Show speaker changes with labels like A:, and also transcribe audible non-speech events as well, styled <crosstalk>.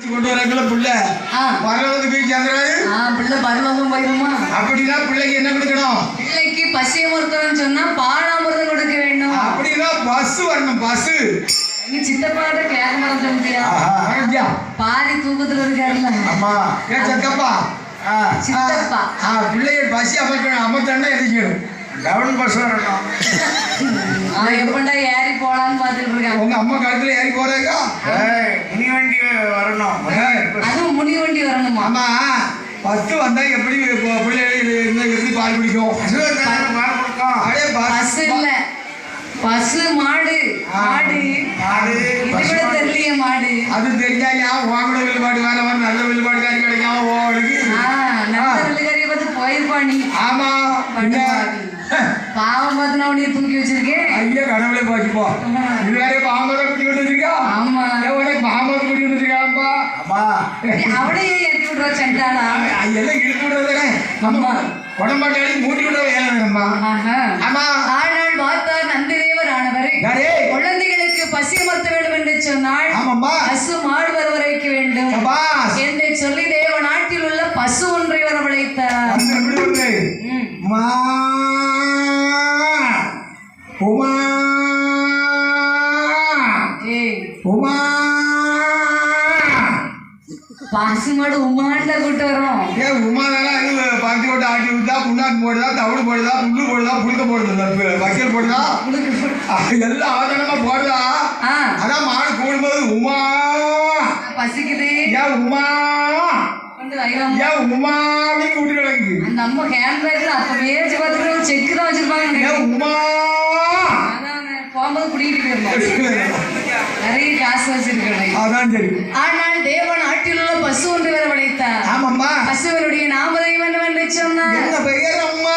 A: கொண்டு வரக்குள்ள பிள்ளை. பரலோகத்துக்கு போய் சேர்ந்துறாரு
B: பிள்ளை பரலோகம் போயிருமா?
A: அப்படின்னா பிள்ளைக்கு என்ன கொடுக்கணும்?
B: பிள்ளைக்கு பசியமருத்துவம் சொன்னா பாலாமிர்தம் கொடுக்க வேண்டும்.
A: அப்படின்னா பஸ் வரணும் பஸ்
B: எங்க சித்தப்பாட்ட கேட்க மறந்துட்டியா பாதி தூக்கத்துல இருக்காருல்ல
A: ஏ சித்தப்பா. ஆ பிள்ளைய பசி அமர்த்தணும் அமர்த்தா எதிக்கணும்
C: டவுன் பஸ் வரணும்.
B: எப்பண்டா ஏறி போலான்னு பாத்துட்டு இருக்கான்.
A: உங்க அம்மா கழுத்துல ஏறி
B: வண்டி
C: வரணும்.
B: அதுவும் முனி வண்டி வரணுமா?
A: ஆமா. பத்து வந்தா எப்படி பிள்ளைகள் இருந்து பால் கொடுக்கும்? அடே பஸ் பஸ் இல்ல.
B: பசு மாடு.
A: மாடு.
C: மாடு. இது கூட தெரியலையே
B: மாடு.
A: அது தெரிஞ்சா ஏன் வாங்கட வில்லுபாடு வேற மாதிரி நல்ல வில்லுபாடு காரி கிடைக்காம.
B: ஆ நல்ல வெள்ளுக்கறியை பார்த்து போயிருப்பா நீ.
A: ஆமா. என்ன
B: பாவம் பார்த்து நான் உன்னைய தூக்கி வச்சிருக்கேன்
A: ஐயா கடவுளே பாச்சுப்போ
B: இது
A: வேற பாம்பரை குட்டி கொண்டு வச்சிருக்கா
B: ஆமா.
A: உடனே பாம்பரை குட்டி கொண்டு வச்சிருக்காப்பா
C: அம்மா.
B: அவளையே ஏத்தி விடுறா சென்டாளா
A: எல்லாம் இழுத்து விடுறதுனே நம்ம உடம்பாட்டாளி மூட்டி விடுற வேணும்மா. ஆமா
B: ஆனால் பார்த்தார் நந்திதேவர் ஆனவர். குழந்தைகளுக்கு பசி அமர்த்த வேண்டும் என்று சொன்னால்
A: ஆமாம்மா.
B: பசு மாடு வரவழைக்க வேண்டும். என்று சொல்லி தேவ நாட்டில் உள்ள பசு ஒன்றை வரவழைத்தார். ம்.
A: உமா.
B: பசு மாடு உமாண்ட கூட்டு வரோம்.
A: ஏ உமா அது பருத்தி போட்டு ஆட்டி விட்டா புண்ணாக்கு போடுதா தவிடு போடுதா புல்லு போடுதா புழுக்க போடுது வைக்கல் போடுதா? எல்லாம் ஆதனமா போடுதா? அதான் மாடு கூடும்போது உமா.
B: பசிக்குது.
A: ஏன் உமா. ஏன் உமா அப்படின்னு கூட்டு கிடக்கு.
B: அந்த அம்மா ஹேண்ட் பேக்ல அப்பவே பார்த்துட்டு செக் தான் வச்சிருப்பாங்க ஏன்
A: உமா.
B: போகும்போது குடிக்கிட்டு
A: போயிருந்தோம் <laughs>
B: நிறைய காசு வச்சிருக்கேன்
A: அதான் சரி.
B: ஆனால் தேவன் ஆட்டில் உள்ள பசு ஒன்று வர படைத்தார்
A: ஆமாம்மா.
B: பசுவனுடைய நாமதேவன் என்று சொன்னார். என்ன
A: பெயர் அம்மா?